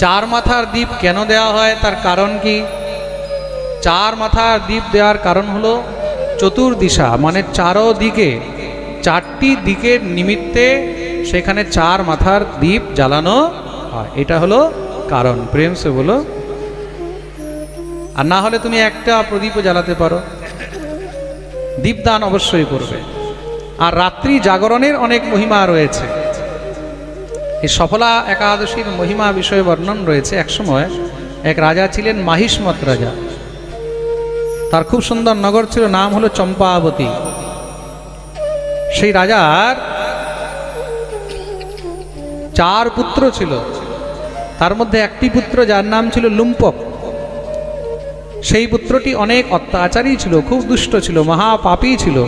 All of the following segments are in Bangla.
চার মাথার দ্বীপ কেন দেওয়া হয়? তার কারণ কি? চার মাথার দ্বীপ দেওয়ার কারণ হলো চতুর্দিশা মানে চারো দিকে চারটি দিকের নিমিত্তে সেখানে চার মাথার দ্বীপ জ্বালানো হয়। এটা হলো কারণ। প্রেম সে বলো। আর না হলে তুমি একটা প্রদীপও জ্বালাতে পারো। দীপদান অবশ্যই করবে। আর রাত্রি জাগরণের অনেক মহিমা রয়েছে। এই সফলা একাদশীর মহিমা বিষয়ে বর্ণন রয়েছে একসময় এক রাজা ছিলেন মাহিষ্মত রাজা। তার খুব সুন্দর নগর ছিল, নাম হলো চম্পাবতী। সেই রাজার চার পুত্র ছিল। তার মধ্যে একটি পুত্র যার নাম ছিল লুম্পক। সেই পুত্রটি অনেক অত্যাচারী ছিল, খুব দুষ্ট ছিল, মহাপাপী ছিল।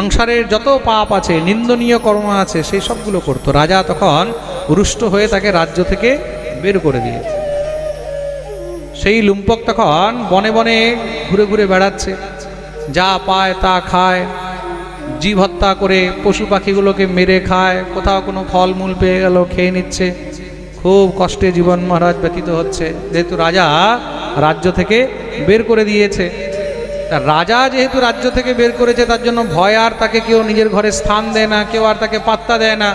সংসারের যত পাপ আছে, নিন্দনীয় কর্ম আছে, সেই সবগুলো করতো। রাজা তখন রুষ্ট হয়ে তাকে রাজ্য থেকে বের করে দিয়েছে। সেই লুম্পক তখন বনে বনে ঘুরে ঘুরে বেড়াচ্ছে। যা পায় তা খায়, জীব হত্যা করে পশু পাখিগুলোকে মেরে খায়, কোথাও কোনো ফলমূল পেয়ে গেল, খেয়ে নিচ্ছে। খুব কষ্টে জীবন মহারাজ ব্যতীত হচ্ছে। যেহেতু রাজা রাজ্য থেকে বের করে দিয়েছে তা রাজা যেহেতু রাজ্য থেকে বের করেছে, তার জন্য ভয় আর তাকে কেউ নিজের ঘরে স্থান দেয় না, কেউ আর তাকে পাত্তা দেয় না।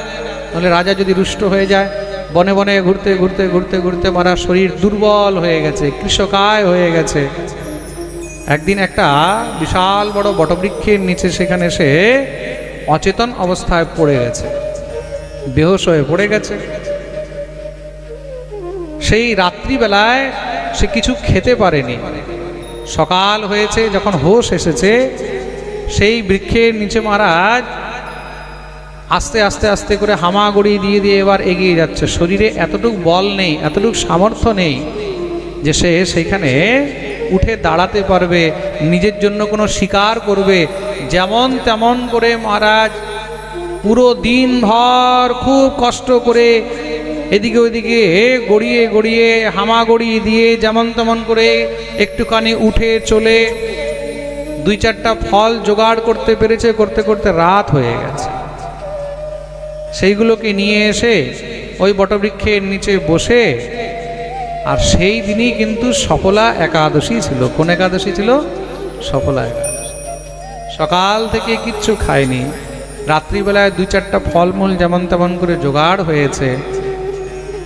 তাহলে রাজা যদি রুষ্ট হয়ে যায়, বনে বনে ঘুরতে ঘুরতে ঘুরতে ঘুরতে মারা শরীর দুর্বল হয়ে গেছে, কৃষকায় হয়ে গেছে। একদিন একটা বিশাল বড় বটবৃক্ষের নিচে সেখানে সে অচেতন অবস্থায় পড়ে গেছে, বেহোশ হয়ে পড়ে গেছে। সেই রাত্রিবেলায় সে কিছু খেতে পারেনি। সকাল হয়েছে, যখন হোশ এসেছে, সেই বৃক্ষের নিচে মহারাজ আস্তে আস্তে আস্তে করে হামাগুড়ি দিয়ে দিয়ে এবার এগিয়ে যাচ্ছে। শরীরে এতটুকু বল নেই, এতটুকু সামর্থ্য নেই যে সে সেইখানে উঠে দাঁড়াতে পারবে, নিজের জন্য কোনো শিকার করবে। যেমন তেমন করে মহারাজ পুরো দিন ভর খুব কষ্ট করে এদিকে ওইদিকে গড়িয়ে গড়িয়ে হামাগড়ি দিয়ে যেমন তেমন করে একটুখানি উঠে চলে। দুই চারটা ফল জোগাড় করতে পেরেছে, করতে করতে রাত হয়ে গেছে। সেইগুলোকে নিয়ে এসে ওই বটবৃক্ষের নিচে বসে, আর সেই দিনই কিন্তু সফলা একাদশী ছিল। কোন একাদশী ছিল? সফলা একাদশী। সকাল থেকে কিচ্ছু খায়নি। রাত্রিবেলায় দুই চারটা ফলমূল যেমন তেমন করে জোগাড় হয়েছে।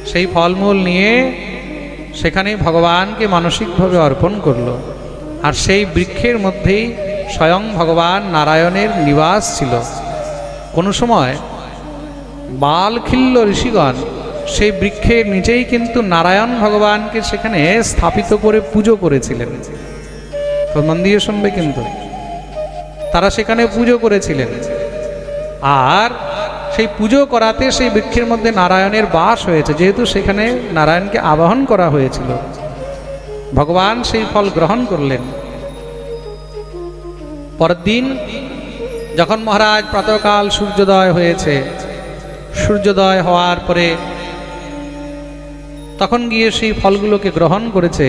সেই ফলমূল নিয়ে সেখানে ভগবানকে মানসিকভাবে অর্পণ করল। আর সেই বৃক্ষের মধ্যেই স্বয়ং ভগবান নারায়ণের নিবাস ছিল। কোনো সময় বালখিল্য ঋষিগণ সেই বৃক্ষের নিচেই কিন্তু নারায়ণ ভগবানকে সেখানে স্থাপিত করে পুজো করেছিলেন। তো শুনবে কিন্তু, তারা সেখানে পুজো করেছিলেন। আর সেই পুজো করাতে সেই বৃক্ষের মধ্যে নারায়ণের বাস হয়েছে, যেহেতু সেখানে নারায়ণকে আবাহন করা হয়েছিল। ভগবান সেই ফল গ্রহণ করলেন। পরের দিন যখন মহারাজ প্রাতকাল সূর্যোদয় হয়েছে, সূর্যোদয় হওয়ার পরে তখন গিয়ে সেই ফলগুলোকে গ্রহণ করেছে।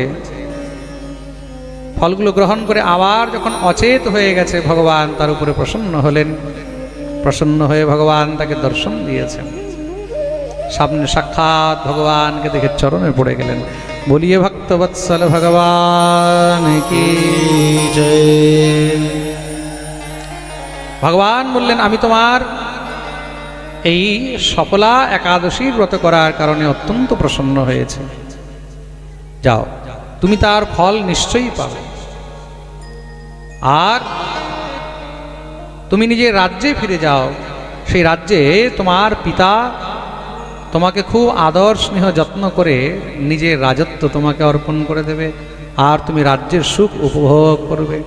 ফলগুলো গ্রহণ করে আবার যখন অচেত হয়ে গেছে, ভগবান তার উপরে প্রসন্ন হলেন। প্রসন্ন হয়ে ভগবান তাকে দর্শন দিয়েছেন। সামনে সাক্ষাৎ ভগবানকে দেখে চরণে পড়ে গেলেন। বলিয়ে ভক্তবৎসল, ভগবান কি ভগবান বললেন, আমি তোমার এই সফলা একাদশীর ব্রত করার কারণে অত্যন্ত প্রসন্ন হয়েছে। যাও, তুমি তার ফল নিশ্চয়ই পাবে। আর তুমি নিজের রাজ্যে ফিরে যাও। সেই রাজ্যে তোমার পিতা তোমাকে খুব আদর স্নেহ যত্ন করে নিজের রাজত্ব তোমাকে অর্পণ করে দেবে আর তুমি রাজ্যের সুখ উপভোগ করবে।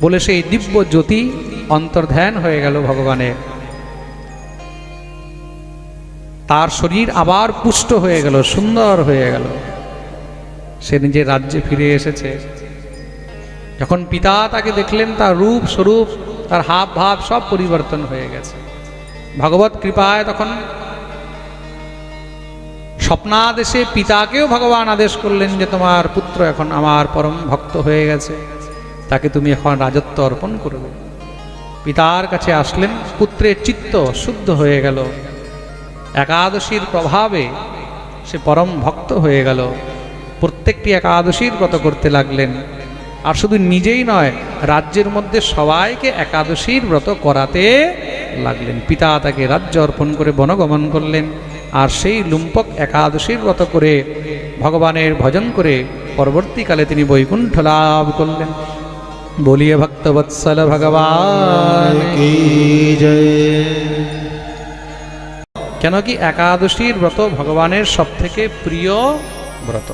বলে সেই দিব্য জ্যোতি অন্তর্ধ্যান হয়ে গেল ভগবানের। তার শরীর আবার পুষ্ট হয়ে গেল, সুন্দর হয়ে গেল। সে নিজের রাজ্যে ফিরে এসেছে। যখন পিতা তাকে দেখলেন, তার রূপ স্বরূপ তার হাব ভাব সব পরিবর্তন হয়ে গেছে। ভগবত কৃপায় তখন স্বপ্নাদেশে পিতাকেও ভগবান আদেশ করলেন যে তোমার পুত্র এখন আমার পরম ভক্ত হয়ে গেছে, তাকে তুমি এখন রাজত্ব অর্পণ করবে। পিতার কাছে আসলেন, পুত্রের চিত্ত শুদ্ধ হয়ে গেল। একাদশীর প্রভাবে সে পরম ভক্ত হয়ে গেল। প্রত্যেকটি একাদশীর ব্রত করতে লাগলেন। আর শুধু নিজেই নয়, রাজ্যের মধ্যে সবাইকে একাদশীর ব্রত করাতে লাগলেন। পিতা তাকে রাজ্য অর্পণ করে বনগমন করলেন আর সেই লুম্পক একাদশীর ব্রত করে ভগবানের ভজন করে পরবর্তীকালে তিনি বৈকুণ্ঠ লাভ করলেন। বলিয়া ভক্তবৎসল ভগবান কেন কি একাদশীর ব্রত ভগবানের সবথেকে প্রিয় ব্রত?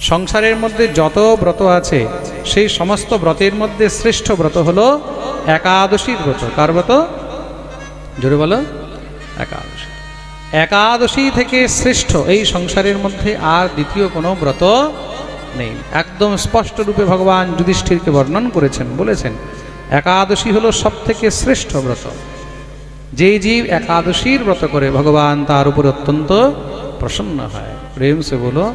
সংসারের মধ্যে যত ব্রত আছে, সেই সমস্ত ব্রতের মধ্যে শ্রেষ্ঠ ব্রত হলো একাদশীর ব্রত। কার ব্রত? জোরে বলো। একাদশী। একাদশী থেকে শ্রেষ্ঠ এই সংসারের মধ্যে আর দ্বিতীয় কোনো ব্রত নেই। একদম স্পষ্ট রূপে ভগবান যুধিষ্ঠিরকে বর্ণন করেছেন, বলেছেন, একাদশী হলো সব থেকে শ্রেষ্ঠ ব্রত। যে জীব একাদশীর ব্রত করে, ভগবান তার উপর অত্যন্ত প্রসন্ন হয়। প্রেম সে বলো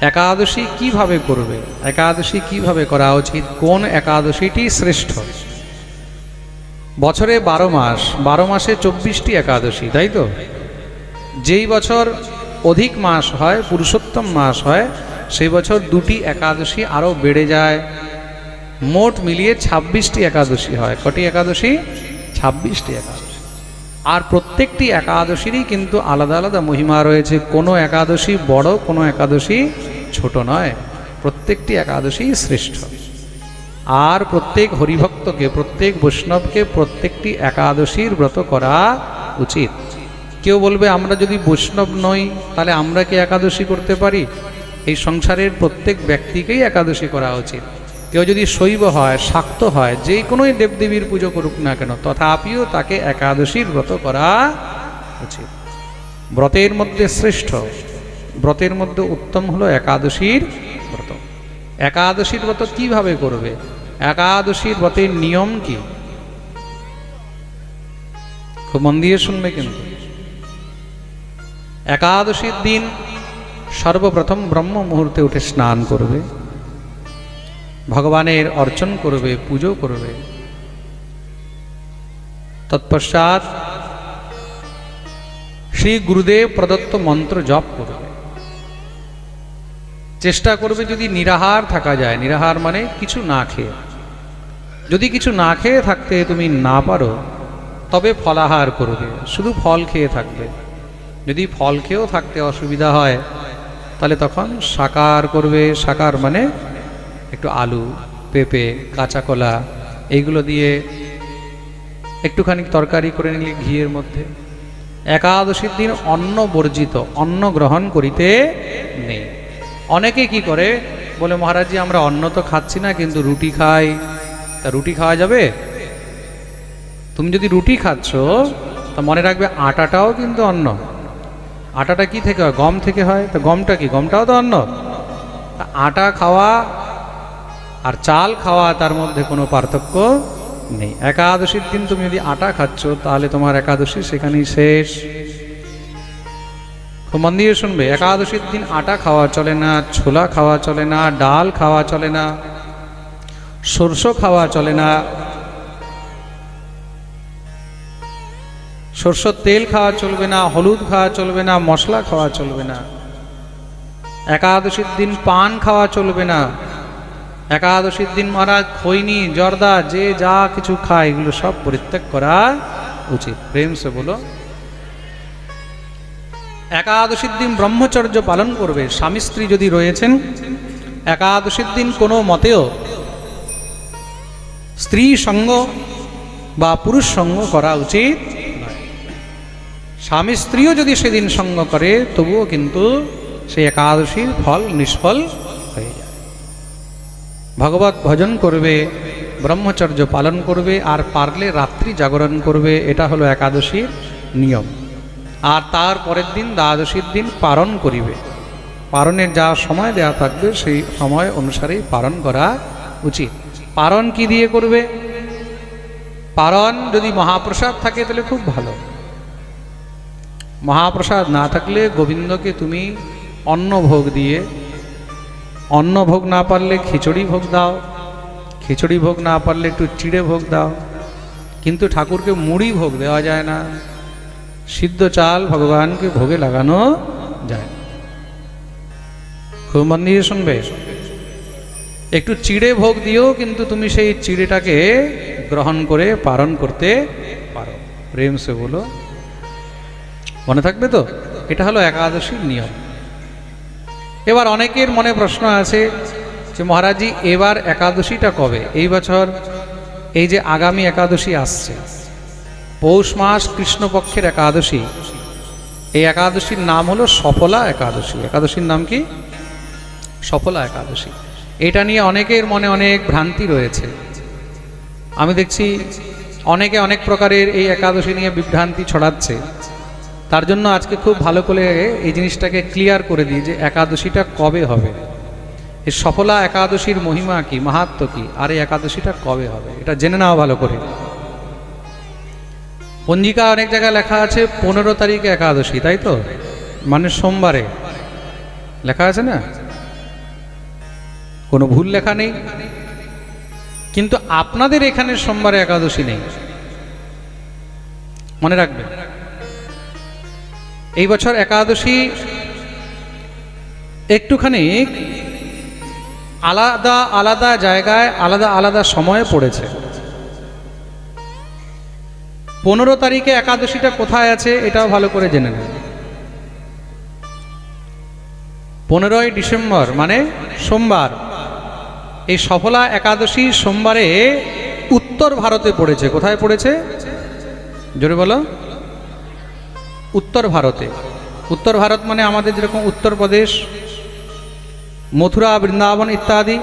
একাদশী কীভাবে করবে? একাদশী কীভাবে করা উচিত? কোন একাদশীটি শ্রেষ্ঠ? বছরে বারো মাস, বারো মাসে চব্বিশটি একাদশী, তাই তো? যেই বছর অধিক মাস হয়, পুরুষোত্তম মাস হয়, সেই বছর দুটি একাদশী আরও বেড়ে যায়। মোট মিলিয়ে ছাব্বিশটি একাদশী হয়। কটি একাদশী? ছাব্বিশটি একাদশী। আর প্রত্যেকটি একাদশীরই কিন্তু আলাদা আলাদা মহিমা রয়েছে। কোনো একাদশী বড়, কোনো একাদশী ছোট নয়। প্রত্যেকটি একাদশী শ্রেষ্ঠ। আর প্রত্যেক হরিভক্তকে, প্রত্যেক বৈষ্ণবকে, প্রত্যেকটি একাদশীর ব্রত করা উচিত। কেউ বলবে, আমরা যদি বৈষ্ণব নই, তাহলে আমরা কি একাদশী করতে পারি? এই সংসারের প্রত্যেক ব্যক্তিকেই একাদশী করা উচিত। কেউ যদি শৈব হয়, শাক্ত হয়, যে কোনোই দেবদেবীর পুজো করুক না কেন, তথাপিও তাকে একাদশীর ব্রত করা উচিত। ব্রতের মধ্যে শ্রেষ্ঠ, ব্রতের মধ্যে উত্তম হলো একাদশীর ব্রত। একাদশীর ব্রত কীভাবে করবে? একাদশীর ব্রতের নিয়ম কি? খুব মন দিয়ে শুনবে কিন্তু। একাদশীর দিন সর্বপ্রথম ব্রহ্ম মুহূর্তে উঠে স্নান করবে। ভগবানের অর্চন করবে, পুজো করবে। তৎপশ্চাৎ শ্রী গুরুদেব প্রদত্ত মন্ত্র জপ করবে। চেষ্টা করবে যদি নিরাহার থাকা যায়। নিরাহার মানে কিছু না খেয়ে। যদি কিছু না খেয়ে থাকতে তুমি না পারো, তবে ফলাহার করবে। শুধু ফল খেয়ে থাকবে। যদি ফল খেয়েও থাকতে অসুবিধা হয়, তাহলে তখন সাকার করবে। সাকার মানে একটু আলু, পেঁপে কাঁচা কলা এইগুলো দিয়ে একটুখানি তরকারি করে নিলে ঘিয়ের মধ্যে। একাদশীর দিন অন্ন বর্জিত, অন্ন গ্রহণ করিতে নেই। অনেকে কি করে? বলে মহারাজজি আমরা অন্ন তো খাচ্ছি না, কিন্তু রুটি খাই। তা রুটি খাওয়া যাবে? তুমি যদি রুটি খাচ্ছ, তা মনে রাখবে আটাটাও কিন্তু অন্ন। আটাটা কি থেকে হয়? গম থেকে হয়? তো গমটা কি? গমটাও তো অন্ন। আটা খাওয়া আর চাল খাওয়া তার মধ্যে কোনো পার্থক্য নেই। একাদশীর দিন তুমি যদি আটা খাচ্ছ, তাহলে তোমার একাদশী সেখানেই শেষ। মন দিয়ে শুনবে, একাদশীর দিন আটা খাওয়া চলে না, ছোলা খাওয়া চলে না, ডাল খাওয়া চলে না, সরষ খাওয়া চলে না, সরষের তেল খাওয়া চলবে না, হলুদ খাওয়া চলবে না, মশলা খাওয়া চলবে না। একাদশীর দিন পান খাওয়া চলবে না। একাদশীর দিন মহারাজ, খৈনি, জর্দা, যে যা কিছু খায়, এগুলো সব পরিত্যাগ করা উচিত। প্রেম সে বলো, একাদশীর দিন ব্রহ্মচর্য পালন করবে, স্বামী স্ত্রী যদি রয়েছেন, একাদশীর দিন কোনো মতেও স্ত্রী সঙ্গ বা পুরুষ সঙ্গ করা উচিত স্বামী স্ত্রীও যদি সেদিন সঙ্গ করে, তবুও কিন্তু সেই একাদশীর ফল নিষ্ফল হয়ে ভগবত ভজন করবে, ব্রহ্মচর্য পালন করবে, আর পারলে রাত্রি জাগরণ করবে, এটা হলো একাদশীর নিয়ম। আর তার পরের দিন, দ্বাদশীর দিন পালন করিবে। পারণের যা সময় দেয়া থাকবে, সেই সময় অনুসারেই পালন করা উচিত। পারণ কি দিয়ে করবে? পারণ যদি মহাপ্রসাদ থাকে, তাহলে খুব ভালো। মহাপ্রসাদ না থাকলে গোবিন্দকে তুমি অন্ন ভোগ দিয়ে অন্ন ভোগ না পারলে খিচুড়ি ভোগ দাও, খিচুড়ি ভোগ না পারলে একটু চিড়ে ভোগ দাও। কিন্তু ঠাকুরকে মুড়ি ভোগ দেওয়া যায় না। সিদ্ধ চাল ভগবানকে ভোগে লাগানো যায়। খুব মন দিয়ে শুনবে? একটু চিড়ে ভোগ দিও, কিন্তু তুমি সেই চিড়েটাকে গ্রহণ করে পালন করতে পারো। প্রেম সে বলো। মনে থাকবে তো? এটা হলো একাদশীর নিয়ম। এবার অনেকের মনে প্রশ্ন আছে যে মহারাজজি, এবার একাদশীটা কবে? এই বছর এই যে আগামী একাদশী আসছে, পৌষ মাস কৃষ্ণপক্ষের একাদশী, এই একাদশীর নাম হলো সফলা একাদশী। একাদশীর নাম কি? সফলা একাদশী। এটা নিয়ে অনেকের মনে অনেক ভ্রান্তি রয়েছে। আমি দেখছি অনেকে অনেক প্রকারের এই একাদশী নিয়ে বিভ্রান্তি ছড়াচ্ছে। তার জন্য আজকে খুব ভালো করে এই জিনিসটাকে ক্লিয়ার করে দিই যে একাদশীটা কবে হবে। এই সফলা একাদশীর মহিমা কি মাহাত্ম কি, আর এই একাদশীটা কবে হবে, এটা জেনে নেওয়া ভালো করে। পঞ্জিকা অনেক জায়গায় লেখা আছে, পনেরো তারিখে একাদশী, তাই তো? মানে সোমবারে। লেখা আছে না? কোনো ভুল লেখা নেই? কিন্তু আপনাদের এখানে সোমবারে একাদশী নেই। মনে রাখবেন। এই বছর একাদশী একটুখানি আলাদা আলাদা জায়গায়, আলাদা আলাদা সময়ে পড়েছে। পনেরো তারিখে একাদশীটা কোথায় আছে এটাও ভালো করে জেনে নেন। পনেরোই ডিসেম্বর মানে সোমবার। এই সফলা একাদশী সোমবারে উত্তর ভারতে পড়েছে। কোথায় পড়েছে? জোরে বলো। উত্তর ভারতে। উত্তর ভারত মানে আমাদের যেরকম উত্তরপ্রদেশ মথুরা, বৃন্দাবন ইত্যাদি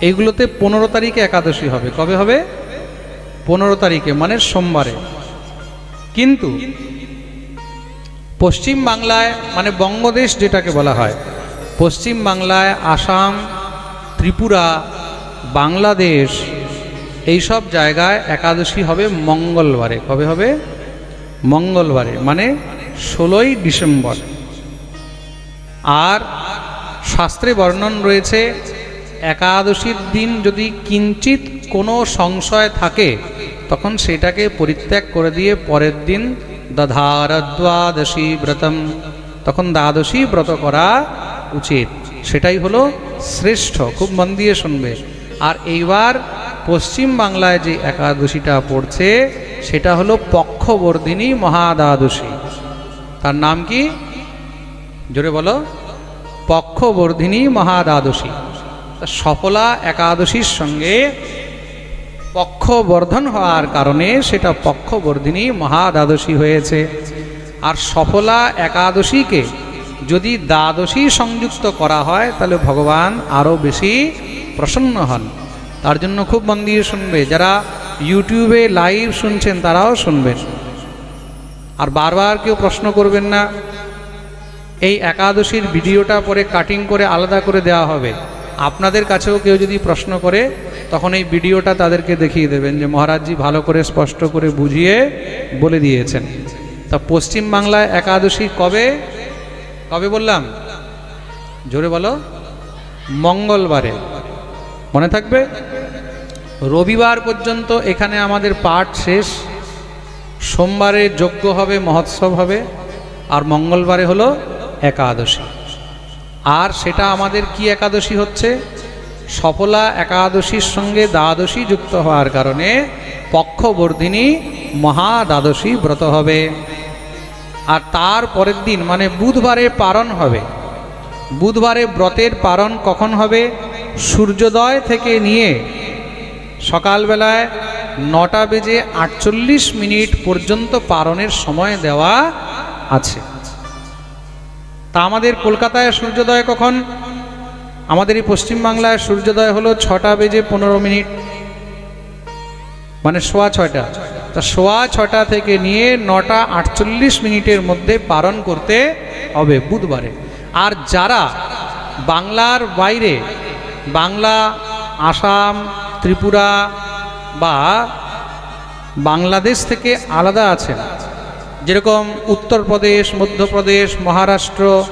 এইগুলোতে পনেরো তারিখে একাদশী হবে। কবে হবে? পনেরো তারিখে মানে সোমবারে। কিন্তু পশ্চিম বাংলায় মানে বঙ্গদেশ যেটাকে বলা হয়, পশ্চিম বাংলায় আসাম, ত্রিপুরা, বাংলাদেশ, এইসব জায়গায় একাদশী হবে মঙ্গলবারে। কবে হবে? মঙ্গলবারে মানে ষোলোই ডিসেম্বর। আর শাস্ত্রে বর্ণন রয়েছে, একাদশীর দিন যদি কিঞ্চিত কোনো সংশয় থাকে, তখন সেটাকে পরিত্যাগ করে দিয়ে পরের দিন দধারদ্বাদশী ব্রতম। তখন দ্বাদশী ব্রত করা উচিত। সেটাই হলো শ্রেষ্ঠ, খুব মন দিয়ে শুনবে। আর এইবার পশ্চিম বাংলায় যে একাদশীটা পড়ছে সেটা হলো পক্ষবর্ধিনী মহাদ্বাদশী। তার নাম কি? জোরে বলো। পক্ষবর্ধিনী মহাদ্বাদশী। সফলা একাদশীর সঙ্গে পক্ষবর্ধন হওয়ার কারণে সেটা পক্ষবর্ধিনী মহাদ্বাদশী হয়েছে। আর সফলা একাদশীকে যদি দ্বাদশী সংযুক্ত করা হয়, তাহলে ভগবান আরও বেশি প্রসন্ন হন। তার জন্য খুব মন দিয়ে শুনবে। যারা ইউটিউবে লাইভ শুনছেন, তারাও শুনবেন। আর বারবার কেউ প্রশ্ন করবেন না, এই একাদশীর ভিডিওটা পরে কাটিং করে আলাদা করে দেওয়া হবে। আপনাদের কাছেও কেউ যদি প্রশ্ন করে, তখন এই ভিডিওটা তাদেরকে দেখিয়ে দেবেন যে মহারাজজি ভালো করে স্পষ্ট করে বুঝিয়ে বলে দিয়েছেন। তা পশ্চিম বাংলায় একাদশী কবে? কবে বললাম? জোরে বলো। মঙ্গলবারে। মনে থাকবে? রবিবার পর্যন্ত এখানে আমাদের পাঠ শেষ। সোমবারে যজ্ঞ হবে, মহোৎসব হবে, আর মঙ্গলবারে হলো একাদশী। আর সেটা আমাদের কি একাদশী হচ্ছে? সফলা একাদশীর সঙ্গে দ্বাদশী যুক্ত হওয়ার কারণে পক্ষবর্ধিনী মহা দ্বাদশী ব্রত হবে। আর তার পরের দিন মানে বুধবারে পারণ হবে। বুধবারে ব্রতের পারণ কখন হবে? সূর্যোদয় থেকে নিয়ে সকালবেলায় নটা বেজে আটচল্লিশ মিনিট পর্যন্ত পারণের সময় দেওয়া আছে। তা আমাদের কলকাতায় সূর্যোদয় কখন? আমাদের এই পশ্চিমবাংলায় সূর্যোদয় হলো ছটা বেজে পনেরো মিনিট। মানে সোয়া ছয়টা। তা সোয়া ছটা থেকে নিয়ে নটা আটচল্লিশ মিনিটের মধ্যে পালন করতে হবে বুধবারে। আর যারা বাংলার বাইরে, বাংলা আসাম, ত্রিপুরা বা বাংলাদেশ থেকে আলাদা আছেন যেরকম উত্তরপ্রদেশ, মধ্যপ্রদেশ, মহারাষ্ট্র,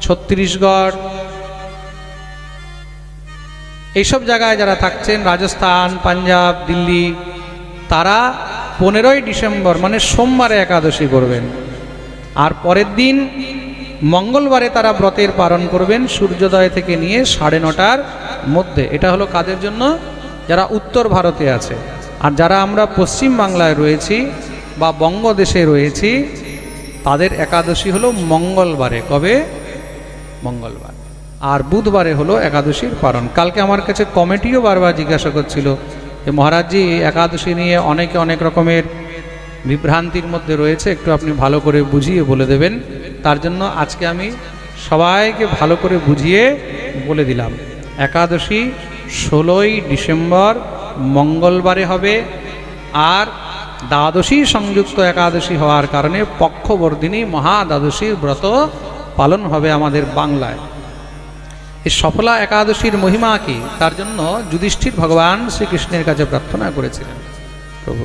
ছত্তিশগড়, এইসব জায়গায় যারা থাকছেন, রাজস্থান, পাঞ্জাব, দিল্লি, তারা পনেরোই ডিসেম্বর মানে সোমবারে একাদশী করবেন। আর পরের দিন মঙ্গলবারে তারা ব্রতের পালন করবেন, সূর্যোদয় থেকে নিয়ে সাড়ে নটার মধ্যে। এটা হলো কাদের জন্য? যারা উত্তর ভারতে আছে। আর যারা আমরা পশ্চিম বাংলায় রয়েছি বা বঙ্গদেশে রয়েছি, তাদের একাদশী হলো মঙ্গলবারে। কবে? মঙ্গলবার। আর বুধবারে হলো একাদশীর পালন। কালকে আমার কাছে কমিটিও বারবার জিজ্ঞাসা করছিল যে, মহারাজজি একাদশী নিয়ে অনেকে অনেক রকমের বিভ্রান্তির মধ্যে রয়েছে, একটু আপনি ভালো করে বুঝিয়ে বলে দেবেন। তার জন্য আজকে আমি সবাইকে ভালো করে বুঝিয়ে বলে দিলাম। একাদশী ষোলোই ডিসেম্বর মঙ্গলবারে হবে আর দ্বাদশী সংযুক্ত একাদশী হওয়ার কারণে পক্ষবর্ধিনী মহা দ্বাদশীর ব্রত পালন হবে আমাদের বাংলায়। এই সফলা একাদশীর মহিমা কি? তার জন্য যুধিষ্ঠির ভগবান শ্রীকৃষ্ণের কাছে প্রার্থনা করেছিলেন। প্রভু,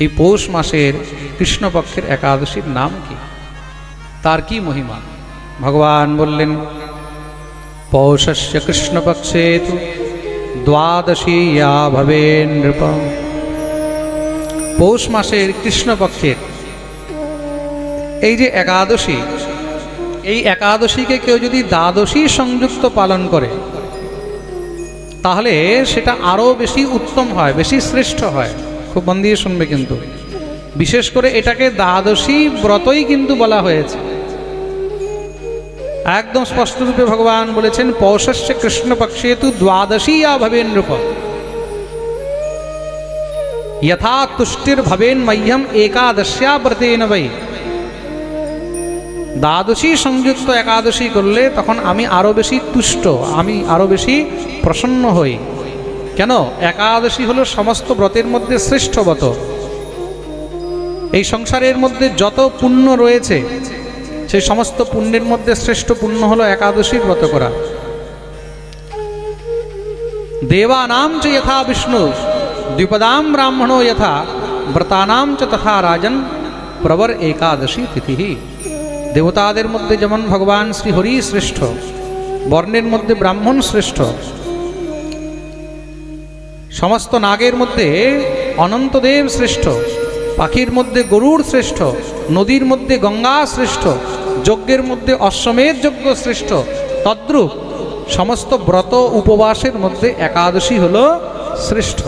এই পৌষ মাসের কৃষ্ণপক্ষের একাদশীর নাম কি? তার কি মহিমা? ভগবান বললেন, পৌষস্য কৃষ্ণপক্ষে তু দ্বাদশী ভবে নৃপ। পৌষ মাসের কৃষ্ণপক্ষের এই যে একাদশী, এই একাদশীকে কেউ যদি দ্বাদশী সংযুক্ত পালন করে, তাহলে সেটা আরও বেশি উত্তম হয়, বেশি শ্রেষ্ঠ হয়। খুব মন দিয়ে শুনবে কিন্তু। বিশেষ করে এটাকে দ্বাদশী ব্রতই কিন্তু বলা হয়েছে। একদম স্পষ্টরূপে ভগবান বলেছেন পৌষস্য কৃষ্ণপক্ষে তু দ্বাদশী ইয়া ভবেন নৃপ यथा तुष्टिर भवेन मह्यम एकादश्या ব্রতেন বৈ দ্বাদশী সংযুক্ত একাদশী করলে তখন আমি আরো বেশি তুষ্ট আমি আরো বেশি প্রসন্ন হই কেন একাদশী হলো সমস্ত ব্রতের মধ্যে শ্রেষ্ঠ ব্রত এই সংসারের মধ্যে যত পুণ্য রয়েছে সেই সমস্ত পুণ্যের মধ্যে শ্রেষ্ঠ পুণ্য হলো একাদশীর ব্রত করা। দেবানাম চ যথা বিষ্ণু, দ্বিপদাম ব্রাহ্মণো যথা, ব্রতানাম চ তথা রাজন, প্রবর একাদশী তিথি। দেবতাদের মধ্যে যেমন ভগবান শ্রী হরি শ্রেষ্ঠ, বর্ণের মধ্যে ব্রাহ্মণ শ্রেষ্ঠ, সমস্ত নাগের মধ্যে অনন্তদেব শ্রেষ্ঠ, পাখির মধ্যে গরুর শ্রেষ্ঠ, নদীর মধ্যে গঙ্গা শ্রেষ্ঠ যজ্ঞের মধ্যে অশ্বমেধ যজ্ঞ শ্রেষ্ঠ। তদ্রূপ সমস্ত ব্রত উপবাসের মধ্যে একাদশী হল শ্রেষ্ঠ।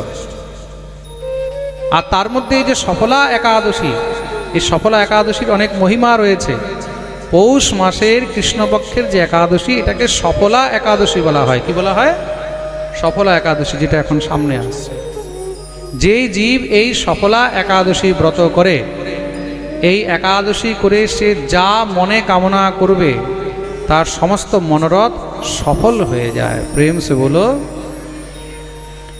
আর তার মধ্যে এই যে সফলা একাদশী, এই সফলা একাদশীর অনেক মহিমা রয়েছে। পৌষ মাসের কৃষ্ণপক্ষের যে একাদশী, এটাকে সফলা একাদশী বলা হয়। কি বলা হয়? সফলা একাদশী, যেটা এখন সামনে আসছে। যেই জীব এই সফলা একাদশী ব্রত করে এই একাদশী করে সে যা মনে কামনা করবে, তার সমস্ত মনোরথ সফল হয়ে যায়। প্রেম সে বলো,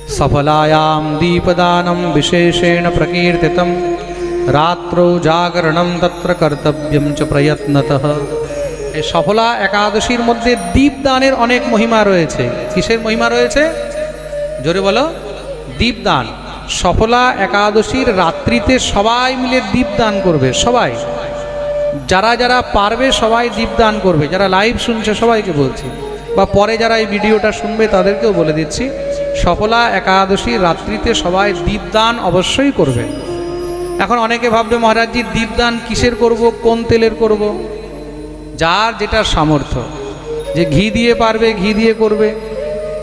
সফলায়াম দীপদানম বিশেষেণ প্রকীর্তিতম, রাত্রৌ জাগরণম তত্র কর্তব্যম চ প্রয়ত্নতঃ। এই সফলা একাদশীর মধ্যে দীপদানের অনেক মহিমা রয়েছে। কিসের মহিমা রয়েছে? জোরে বলো, দীপদান। সফলা একাদশীর রাত্রিতে সবাই মিলে দীপদান করবে, সবাই। যারা যারা পারবে সবাই দীপদান করবে। যারা লাইভ শুনছে সবাইকে বলছি। বা পরে যারা এই ভিডিওটা শুনবে তাদেরকেও বলে দিচ্ছি, সফলা একাদশী রাত্রিতে সবাই দীপদান অবশ্যই করবে। এখন অনেকে ভাববে, মহারাজজি, দীপদান কিসের করব, কোন তেলের করব? যার যেটা সামর্থ্য। যে ঘি দিয়ে পারবে, ঘি দিয়ে করবে,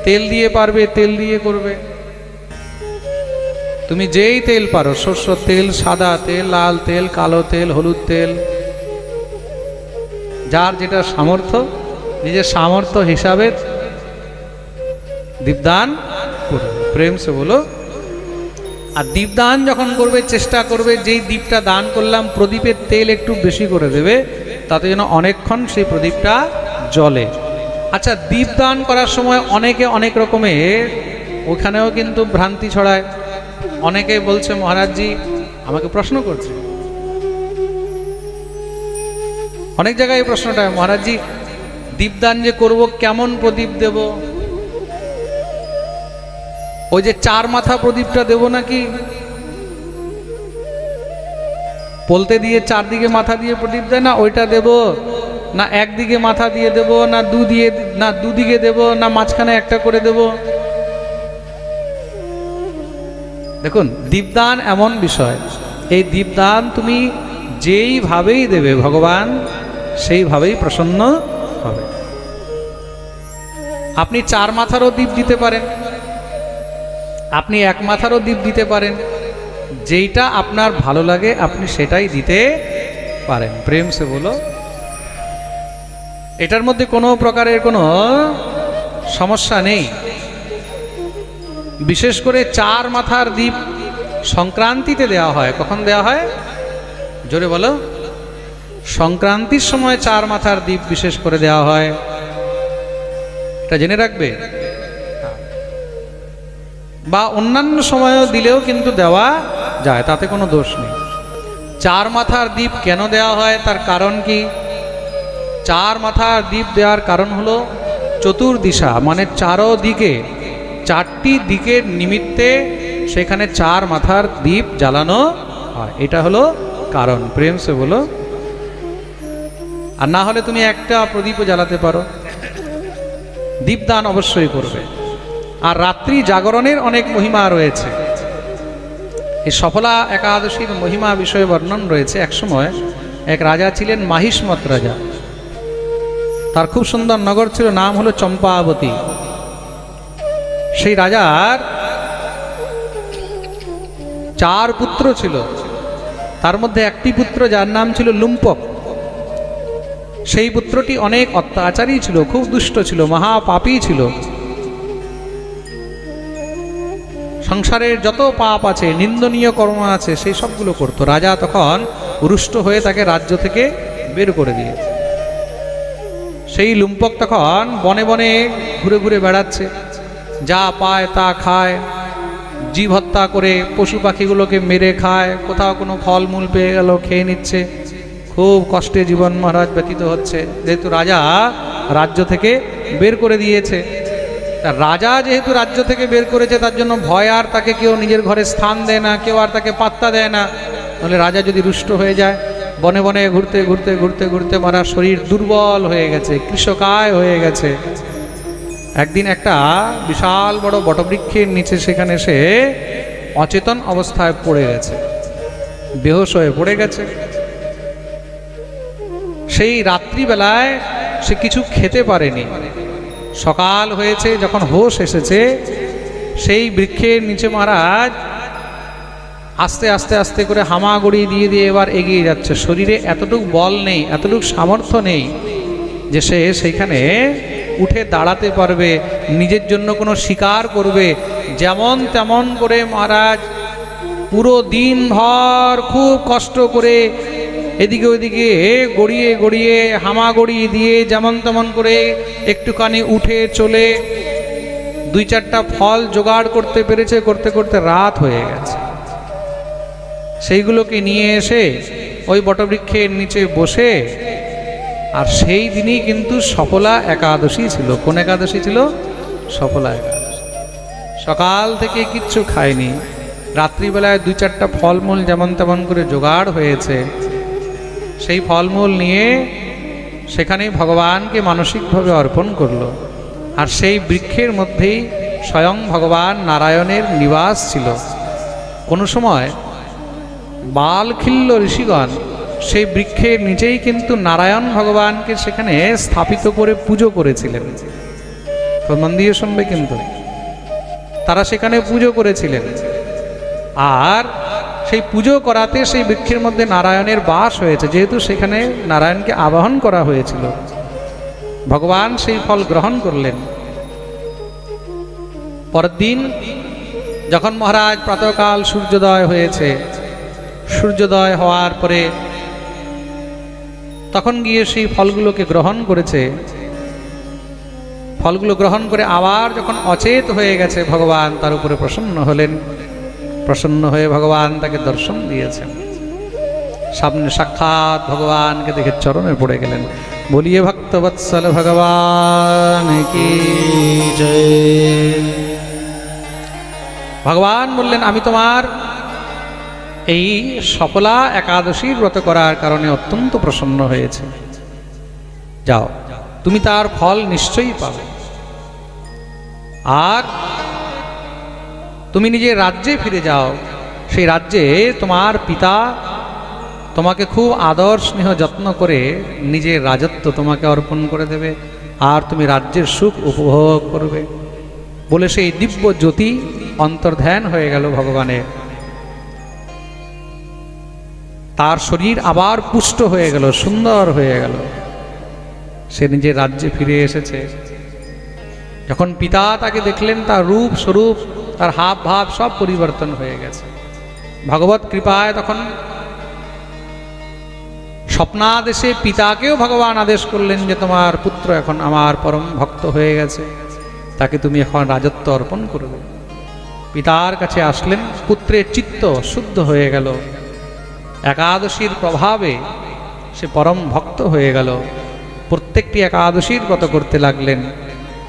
তেল দিয়ে পারবে, তেল দিয়ে করবে। তুমি যেই তেল পারো শস্য তেল, সাদা তেল, লাল তেল, কালো তেল, হলুদ তেল। যার যেটা সামর্থ্য, নিজের সামর্থ্য হিসাবে দীপদান করবে প্রেম সে বলো। আর দীপদান যখন করবে, চেষ্টা করবে, যেই দীপটা দান করলাম, প্রদীপের তেল একটু বেশি করে দেবে, তাতে যেন অনেকক্ষণ সেই প্রদীপটা জলে আচ্ছা দীপদান করার সময় অনেকে অনেক রকমের, ওখানেও কিন্তু ভ্রান্তি ছড়ায়। অনেকে বলছে, মহারাজজি, আমাকে প্রশ্ন করছে। অনেক জায়গায় এই প্রশ্নটা, মহারাজজি, দীপদান যে করব, কেমন প্রদীপ দেব? ওই যে চার মাথা প্রদীপটা দেব নাকি? বলতে দিয়ে চারদিকে মাথা দিয়ে প্রদীপ দেয় না, ওইটা দেব। না একদিকে মাথা দিয়ে দেব, না দু দিয়ে না দুদিকে দেব, না মাঝখানে একটা করে দেব। দেখুন, দীপদান এমন বিষয়। এই দীপদান তুমি যেইভাবেই দেবে, ভগবান সেইভাবেই প্রসন্ন হবে। আপনি চার মাথারও দ্বীপ দিতে পারেন। আপনি এক মাথারও দ্বীপ দিতে পারেন। যেইটা আপনার ভালো লাগে, আপনি সেটাই দিতে পারেন। প্রেম সে বলো, এটার মধ্যে কোনো প্রকারের কোনো সমস্যা নেই। বিশেষ করে চার মাথার দ্বীপ সংক্রান্তিতে দেওয়া হয়। কখন দেওয়া হয়? জোরে বলো। সংক্রান্তির সময় চার মাথার দ্বীপ বিশেষ করে দেওয়া হয়। এটা জেনে রাখবে? বা অন্যান্য সময়ও দিলেও কিন্তু দেওয়া যায়, তাতে কোনো দোষ নেই। চার মাথার দ্বীপ কেন দেওয়া হয়? তার কারণ কি? চার মাথার দ্বীপ দেওয়ার কারণ হলো চতুর্দিশা মানে চারো দিকে চারটি দিকের নিমিত্তে সেখানে চার মাথার দ্বীপ জ্বালানো হয়। এটা হলো কারণ। প্রেম সে বলো। আর না হলে তুমি একটা প্রদীপও জ্বালাতে পারো। দীপদান অবশ্যই করবে। আর রাত্রি জাগরণের অনেক মহিমা রয়েছে। এই সফলা একাদশীর মহিমা বিষয়ে বর্ণন রয়েছে একসময় এক রাজা ছিলেন মাহিষ্মত রাজা। তার খুব সুন্দর নগর ছিল, নাম হলো চম্পাবতী। সেই রাজার চার পুত্র ছিল। তার মধ্যে একটি পুত্র যার নাম ছিল লুম্পক। সেই পুত্রটি অনেক অত্যাচারী ছিল, খুব দুষ্ট ছিল, মহাপাপী ছিল। সংসারের যত পাপ আছে, নিন্দনীয় কর্ম আছে, সেই সবগুলো করতো। রাজা তখন রুষ্ট হয়ে তাকে রাজ্য থেকে বের করে দিয়ে। সেই লুম্পক তখন বনে বনে ঘুরে ঘুরে বেড়াচ্ছে। যা পায় তা খায়। জীব হত্যা করে পশু পাখিগুলোকে মেরে খায়। কোথাও কোনো ফলমূল পেয়ে গেল খেয়ে নিচ্ছে। খুব কষ্টে জীবন মহারাজ ব্যতীত হচ্ছে। যেহেতু রাজা রাজ্য থেকে বের করে দিয়েছে। রাজা যেহেতু রাজ্য থেকে বের করেছে, তার জন্য ভয় আর তাকে কেউ নিজের ঘরে স্থান দেয় না, কেউ আর তাকে পাত্তা দেয় না। তাহলে রাজা যদি রুষ্ট হয়ে যায়, বনে বনে ঘুরতে ঘুরতে ঘুরতে ঘুরতে মারা শরীর দুর্বল হয়ে গেছে, কৃষকায় হয়ে গেছে। একদিন একটা বিশাল বড় বটবৃক্ষের নিচে সেখানে সে অচেতন অবস্থায় পড়ে গেছে। বেহোশ হয়ে পড়ে গেছে। সেই রাত্রিবেলায় সে কিছু খেতে পারেনি। সকাল হয়েছে, যখন হোশ এসেছে, সেই বৃক্ষের নিচে মহারাজ আস্তে আস্তে আস্তে করে হামাগুড়ি দিয়ে দিয়ে এবার এগিয়ে যাচ্ছে। শরীরে এতটুকু বল নেই, এতটুকু সামর্থ্য নেই যে সে সেইখানে উঠে দাঁড়াতে পারবে, নিজের জন্য কোনো শিকার করবে। যেমন তেমন করে মহারাজ, পুরো দিন ভর খুব কষ্ট করে এদিকে ওইদিকে গড়িয়ে গড়িয়ে হামাগড়ি দিয়ে যেমন তেমন করে একটুখানি উঠে চলে, দুই চারটা ফল জোগাড় করতে পেরেছে, করতে করতে রাত হয়ে গেছে। সেইগুলোকে নিয়ে এসে ওই বটবৃক্ষের নিচে বসে আর সেই দিনই কিন্তু সফলা একাদশী ছিল। কোন একাদশী ছিল? সফলা একাদশী। সকাল থেকে কিচ্ছু খায়নি। রাত্রিবেলায় দুই চারটা ফলমূল যেমন তেমন করে জোগাড় হয়েছে। সেই ফলমূল নিয়ে সেখানে ভগবানকে মানসিকভাবে অর্পণ করল। আর সেই বৃক্ষের মধ্যেই স্বয়ং ভগবান নারায়ণের নিবাস ছিল। কোনো সময় বালখিল্য ঋষিগণ সেই বৃক্ষের নিচেই কিন্তু নারায়ণ ভগবানকে সেখানে স্থাপিত করে পুজো করেছিলেন। মন দিয়ে শুনবে কিন্তু তারা সেখানে পুজো করেছিলেন। আর সেই পুজো করাতে সেই বৃক্ষের মধ্যে নারায়ণের বাস হয়েছে, যেহেতু সেখানে নারায়ণকে আবাহন করা হয়েছিল। ভগবান সেই ফল গ্রহণ করলেন। পরের দিন যখন মহারাজ প্রাতকাল সূর্যোদয় হয়েছে, সূর্যোদয় হওয়ার পরে তখন গিয়ে সেই ফলগুলোকে গ্রহণ করেছে। ফলগুলো গ্রহণ করে আবার যখন অচেত হয়ে গেছে, ভগবান তার উপরে প্রসন্ন হলেন। প্রসন্ন হয়ে ভগবান তাকে দর্শন দিয়েছেন। সামনে সাক্ষাৎ ভগবানকে দেখে চরণে পড়ে গেলেন। বলিয়ে, ভক্তবৎসল ভগবান কি ভগবান বললেন, আমি তোমার এই সফলা একাদশীর ব্রত করার কারণে অত্যন্ত প্রসন্ন হয়েছে। যাও, তুমি তার ফল নিশ্চয়ই পাবে। আর তুমি নিজের রাজ্যে ফিরে যাও। সেই রাজ্যে তোমার পিতা তোমাকে খুব আদর স্নেহ যত্ন করে নিজের রাজত্ব তোমাকে অর্পণ করে দেবে আর তুমি রাজ্যের সুখ উপভোগ করবে। বলে সেই দিব্য জ্যোতি অন্তর্ধ্যান হয়ে গেল ভগবানের। তার শরীর আবার পুষ্ট হয়ে গেল, সুন্দর হয়ে গেল। সে নিজের রাজ্যে ফিরে এসেছে, যখন পিতা তাকে দেখলেন, তার রূপ স্বরূপ, তার হাব ভাব সব পরিবর্তন হয়ে গেছে। ভগবত কৃপায় তখন স্বপ্নাদেশে পিতাকেও ভগবান আদেশ করলেন যে, তোমার পুত্র এখন আমার পরম ভক্ত হয়ে গেছে, তাকে তুমি এখন রাজত্ব অর্পণ করবে। পিতার কাছে আসলেন, পুত্রের চিত্ত শুদ্ধ হয়ে গেল। একাদশীর প্রভাবে সে পরম ভক্ত হয়ে গেল। প্রত্যেকটি একাদশীর ব্রত করতে লাগলেন।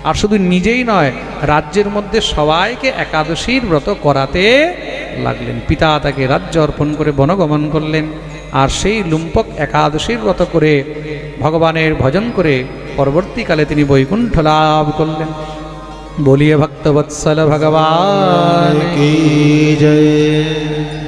আর শুধু নিজেই নয়, রাজ্যের মধ্যে সবাইকে একাদশীর ব্রত করাতে লাগলেন। পিতা তাকে রাজ্য অর্পণ করে বনগমন করলেন। আর সেই লুম্পক একাদশীর ব্রত করে ভগবানের ভজন করে পরবর্তীকালে তিনি বৈকুণ্ঠ লাভ করলেন। বলিয়ে ভক্তবৎসল ভগবান জয়।